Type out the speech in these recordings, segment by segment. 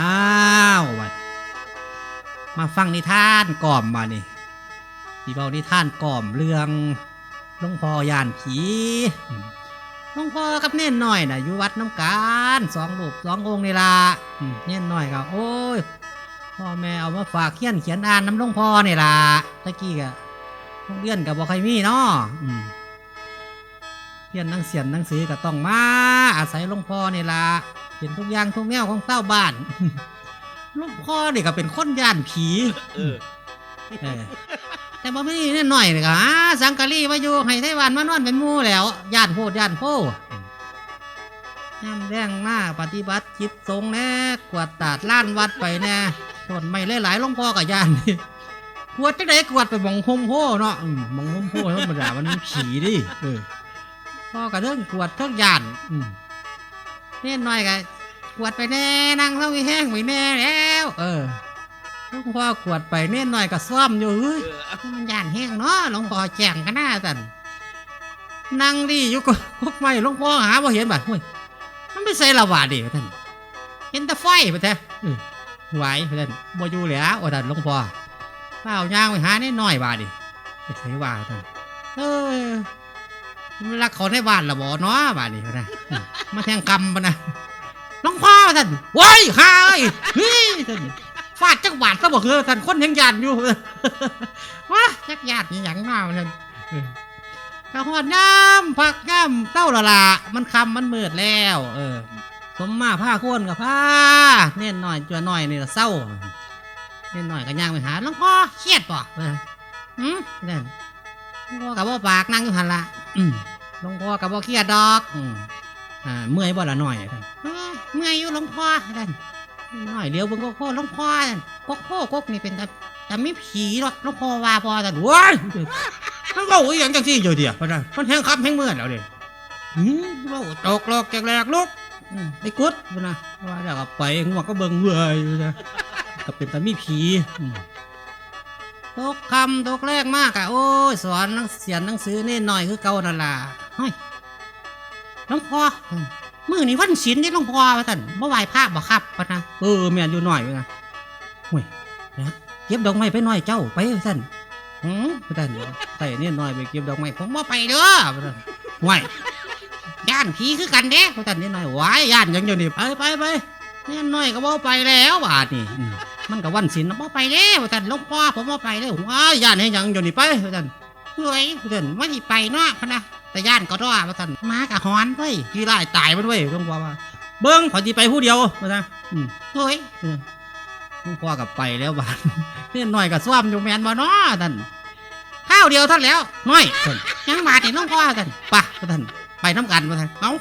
อ้าววัดมาฟังนิทานก่อมมานี่ที่เบานิทานก่อมเรื่องหลวงพ่อยานผีหลวงพ่อกับเน่นน้อยน่ะอยู่วัดน้ำการสองรูปสององค์นี่ละเน่นน้อยก็โอ้ยพ่อแม่เอามาฝากเขียนเขียนอ่านน้ำหลวงพ่อนี่ละตะกี้ก็โรงเรียนกับบ่ใครมีเนาะเรียนนังเสียนหนังสือก็ต้องมาอาศัยหลวงพ่อนี่ละ เห็นทุกอย่างทุกแนวของเต้าบ้านหลูกพ่อนี่ก็เป็นคนย่านผีเออเออแต่บ่ไม่นี่หน่อยเลยก็หาสังกะรีมาอยู่ให้ไต้หวันมานอนเป็นหมู่แล้วย่านโพดย่านโพย่ำแรงมาปฏิบัติจิตทรงแน่กวาดตาดล้านวัดไปแน่ต้นไม่หลายๆหลวงพ่อกับย่านนี่กวาดจังไดกวาดไปหมองโฮมโพเนาะอืมหมองโฮมโพธรรมดามันมีผีดิเออพ่อกับเรื่องกวาดเรื่องย่านอืม เน่นหน่อยก็กวดไปแน่นั่งเล่าวิแห้งไปแน่แล้ว เออหลวงพ่อกวดไปเน่นหน่อยก็ซ่อมอยู่เฮ้ยเออมันย่านแห้งเนาะหลวงพ่อแจ้งกันหน้าสันนั่งดีอยู่ก็กุกไม่หลวงพ่อหาบ่เห็นบัดห้วยมันไม่ใส่ละหวาดดิท่านเห็นแต่ไฟไปแท้เออไหวไปท่านบ่อยู่แล้วว่าท่านหลวงพ่อเปล่าย่างไปหาเน่นหน่อยบาดดิไปใส่ว่าท่านเออมันรักเขาในบ้านละบ่เนาะบาดดิว่านะอื มาแทงกำปะนะลวงพ่อท่านว้ายหายเฮ้ยท่านฟาดจักบาทก็บอกเออท่านคนยังยานอยู่ว้าจักยานอหย่างหน้ามันนั่นกระหอดน้ำพักน้ำเต้าละละมันคำมันมืดแล้ว เออ สมมาผ้าโคนกับผ้าเน่นหน่อยจัวหน่อยนี่ละเศร้าเน่นหน่อยก็ย่างไปหาหลวงพ่อเครียดป่ะเออหืมนั่นหลวงพ่อกับว่าปากนั่งอยู่หันละหลวงพ่อกับว่าเครียดดอก อืมอ่าเมื่อยบ่ละหน่อยท่านเอ้ยเมื่อยอยู่หลวงพ่อท่านหน่อยเลี้ยวเบิ่งโกโก้หลวงพ่อท่านโกโก้กกนี่เป็นแต่แต่ไม่ผีหรอกหลวงพ่อว่าพอท่านว้ายมันเว้าอีหยังจังซี่อยู่เดียวพ่อท่านมันแห้งคับแห้งเมื่อยแล้วเด้หืมเว้าตกหลอกแกกแหลกลุกอืมไปกุดพุ่นนะว่าแล้วก็ไปงัวก็เบิ่งเมื่อยอยู่นะก็เป็นแต่มีผีอืมตกคำตกแรกมากอะโอ้ยสอนหนังเสียนหนังสือเน่หน่อยคือเก่านั่นล่ะเฮ้ย หลวงพ่อมือนี่วันศีลนี่หลวงพ่อว่าท่านเมื่อไหวพระบ่ครับพะนะเออแม่นอยู่หน่อยนะห่วยนะเก็บดอกไม้ไปหน่อยเจ้าไปว่าท่านหืมว่าท่านใส่เนี่ยหน่อยไปเก็บดอกไม้ผมบ่ไปเด้อว่าท่านห่วยย่านผีคือกันเด้ว่าท่านนี่หน่อยว้ายย่านยังอยู่นี่ไปไปไปเนี่ยหน่อยก็บ่ไปแล้วบาดนี่มันก็วันศีลนะบ่ไปเด้ว่าท่านหลวงพ่อผมบ่ไปเด้อว้ายย่านให้ยังอยู่นี่ไปว่าท่านเฮ้ยว่าท่านว่าสิไปเนาะพะนะ แต่ย่านก็รอว่าท่านมากะฮอนเว้ยี่ไล่ตายมันเว้ยหลวงพ่อว่า เบิ้งขอจีไปผู้เดียวว่านะอืมเฮ้ยเออหลวงพ่อกับไปแล้วบ้านเนี่ยหน่อยกับซ้อมอยู่แมนมาเนาะท่านข้าวเดียวท่านแล้วน้อยท่านยังมาถึงหลวงพ่อท่านไปะท่านไปน้ำกันมาท่านเอ้า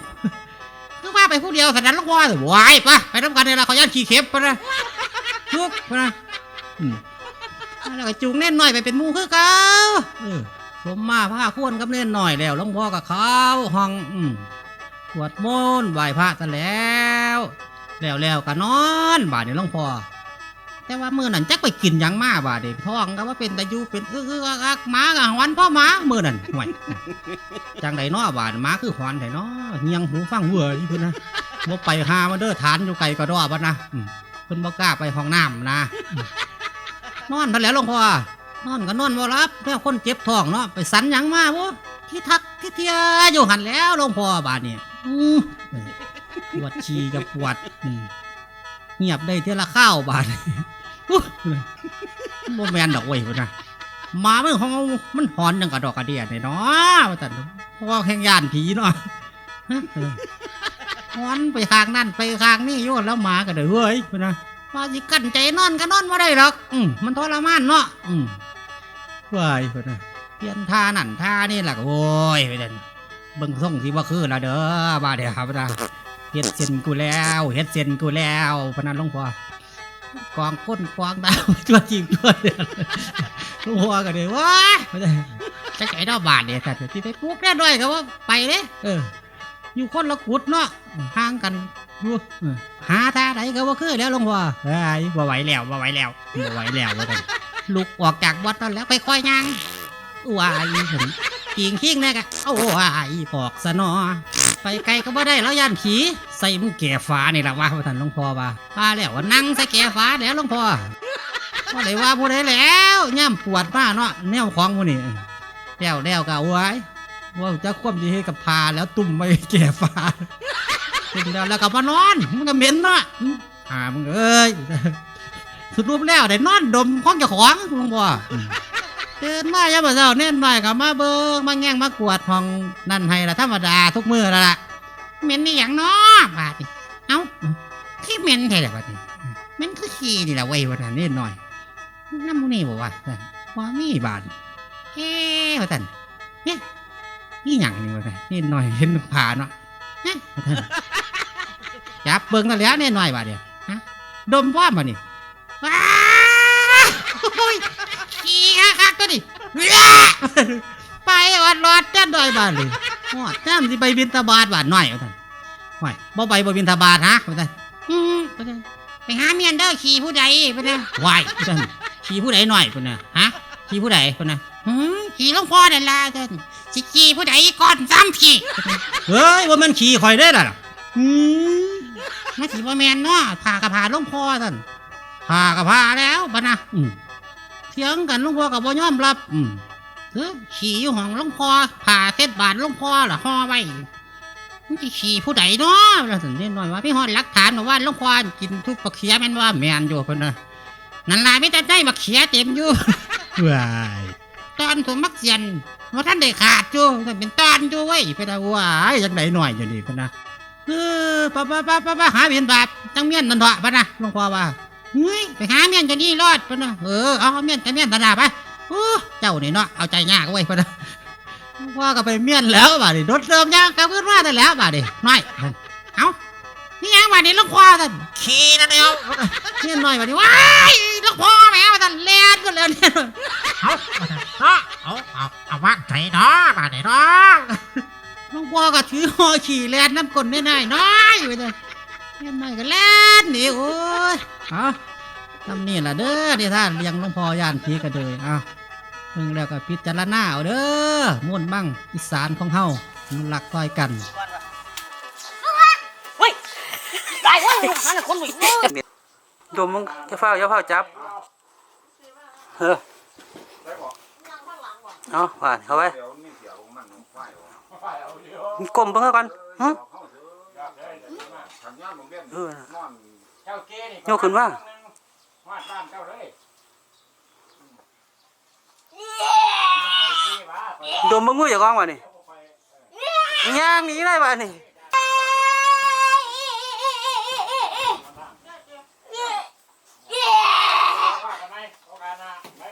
คือว่าไปผู้เดียวท่านนั้นหลวงพ่อท่านวายไปะไปน้ำกันเลยละขาย่านขี้เข็บปะนะทุกปะนะแล้วก็จูงเน่นหน่อยไปเป็นมูคือเก่า ผมมาผ้าควรกับเน่นหน่อยแล้วหลวงพ่อกับเขาห้องอืมสวดมนไหวพระซะแล้ว แล้วแล้วก็นอนบาดนี้หลวงพ่อแต่ว่ามือนั่นจักไปกินยังมาบาดนี้ท้องก็ว่าเป็นตะยูเป็นอื้ออื้ออักอักหมากะหอนพ่อหมามือนั่นห่วยจังไดนาะบาดหมาคือหอนไดนาะเงียงหูฟังเว่ยพุ่นนะบ่ไปหามาเด้อฐานอยู่ไกลก็ดอบัดนะเพิ่นบ่กล้าไปห้องน้ำนะนอนทันแหล้วหลวงพ่อ นอนก็นอนบ่รับแล้วคนเจ็บท้องเนาะไปสันหยังมาบ่ที่ทักที่เทียอยู่หันแล้วหลวงพ่อบาดนี่อืมปวดฉี่กับปวดอืมเงียบได้เท่าละข้าวบาดอุ๊ยบ่แม่นดอกเว้ยพุ่นนะหมามันของมันหอนจังกระดอกกระเดียนี่เนาะว่าแต่พ่อแข่งย่านผีเนาะฮะเออหอนไปข้างนั่นไปข้างนี่ยู่แล้วหมาก็เด้อเฮ้ยพุ่นนะว่าสิกั้นใจนอนก็นอนม่ได้หรอกอืมมันทรมานเนาะอืม วายเพิ่นน่ะเปลี่ยนท่านั่นท่านี่แหละโอ้ยไปเดินเบิ่งส่งที่ว่าคือละเด้อบาเดียวครับนะเฮ็ดเส้นกูแล้วเฮ็ดเส้นกูแล้วพนันหลวงพ่อกองก้นกองดาวตัวจริงตัวเดียวหลวงพ่อก็เลยว้าไม่ได้จะใจดอกบาทเนี่ยแต่ที่ไปปลูกได้ด้วยก็ว่าไปเด้เออ อยู่คนละกุดเนาะห่างกันอยู่หาท่าไหนก็ว่าคือแล้วหลวงพ่อเอ้บ่ไหวแล้วบ่ไหวแล้วบ่ไหวแล้วว่าแต่น ลุกออกจากวัดนั่นแล้วไปค่อยย่างวายผมกิงขิงแน่กะโอ้ยปอกสนอ ไปไกลก็บ่ได้แล้วย่านผีใส่มึงแก่ฟ้านี่ละว่าท่านหลวงพ่อว่าว่าแล้วว่านั่งใส่แก่ฟ้าแล้วหลวงพ่อบ่ได้ว่าผู้ใดแล้วย่ำปวดมาเนาะแนวของผู้นี่แล้วแล้วก็เอาไว้ว่าจะควบดีให้กับพาแล้วตุ่มไม่แก่ฟ้าถึงแล้วแล้วก็มานอนมันก็เหม็นเนาะอ่ามึงเอ้ย สุดรูปแล้วได้นอนดมข้องเจ้าของหลวงพ่อตื่นมาอย่าบ่เจ้าเน้นหน่อยก็มาเบิ่งมาแง่งมากวดห้องนั่นให้ละธรรมดาทุกมื้อแล้วล่ะเหม็นนี่หยังนาะบาดนี่เอ้าขี้เหม็นแท้ล่ะบาดนี่เหม็นคือขี้นี่ละเว้ยว่าท่านเน้นหน่อยน้ำมูนี่บ่ว่าท่านว่ามีบาดเฮ้ว่าท่านเนี่ยนี่หยังนี่ว่าท่านเน้นหน่อยเห็นผ่าเนาะเฮ้ว่าท่านจับเบิ่งกันแล้วเน้นหน่อยบาดเดียวฮะดมพร้อมบ่นี่ ว้าโอ้ยขี้คักๆตัวนี้ไปวัดรอดเต้นดอยบ้านเลยหอดจ้ำสิไปบินตาบาทบาทหน่อยเอาท่านห่วยบ่ไปบ่บินตาบาทฮะเอาท่านอืมเอาท่านไปหาเมียนเด้อขี่ผู้ใดเพิ่นน่ะวายเอาท่านขี่ผู้ใดหน่อยเพิ่นน่ะฮะขี่ผู้ใดเพิ่นน่ะหืมขี่หลวงพ่อนั่นล่ะท่านสิขี่ผู้ใดก่อนซ้ำพี่เฮ้ยว่ามันขี่ข่อยได้ล่ะอืมมาสิบ่แม่นเนาะพากระพาหลวงพ่อท่าน พากระพาแล้วบัดนะอืมเถียงกันหลุงพ่อกับบ่ยอมรับอืมคือขี่อยู่ห้องหลุงพ่อผ่าเส้นบาทหลุงพ่อล่ะห่อไว้มันสิขี่ผู้ใดเนาะเราถึงเน้นหน่อยว่าพี่ฮอดหลักฐานมาว่าหลุงพ่อกินทุกปลาเขียแม่นว่าแม่นอยู่เพิ่นน่ะนั่นล่ะมีแต่ได้มาเขียเต็มอยู่ว้ายตอนสมมักเสียนว่าท่านได้ขาดอยู่ท่านเป็นตอนอยู่ไว้ยเพิ่นน่ะว้ายจังไดหน่อยอยู่นี่เพิ่นน่ะเออป้าป้าป้าป้าป้าหาเวียนบาปจังเมียนนั่นเถอะเพิ่นน่ะหลวงพ่อว่า เฮ้ยไปหาเมียนจะนี่รอดปะนะเออเอาเมียนแต่เมียนตาดาไปโอ้เจ้านี่เนาะเอาใจยากเว้ยปะนะว่าก็ไปเมียนแล้วบาดนี้รถเติมยางกับขึ้นมาได้แล้วบาดนี้น้อยเอานี่ยังบาดนี้ลูกพ่อท่านขี่นั่นเดียวเมียนน้อยบาดนี้ว้ายลูกพ่อแม่มาท่านเลียนก็เลยเนี่ยเอาเอาเอาเอาเอาวางใจเนาะมาเนี่ยเนาะลูกพ่อก็ถือหอขี่แลนน้ำกลนน้อยๆน้อยไปเลยเมียนน้อยก็แลนหนี่โอ้ย เอาทำนี่ล่ะเด้อที่ท่านเลี้ยงหลวงพ่อย่านผีกระเดยเอาเพิ่งแล้วก็พิจารณาเอาเด้อม่วนบ้างอีสานของเฮาอนุรักษ์ต้อยกัน เฮ้ยได้เว้ยหาแต่คนวิ่งโยมมึงจะเฝ้าจะเฝ้าจับเออเอาว่าเข้าไปกลมเบิ่งเขาก่อนฮะเออ เจ้าเก้นี่โยกขึ้นว่ามาบ้านเจ้าเลยโยมมึงงูอย่ากองว่ะนี่ย่างหนีได้ว่ะนี่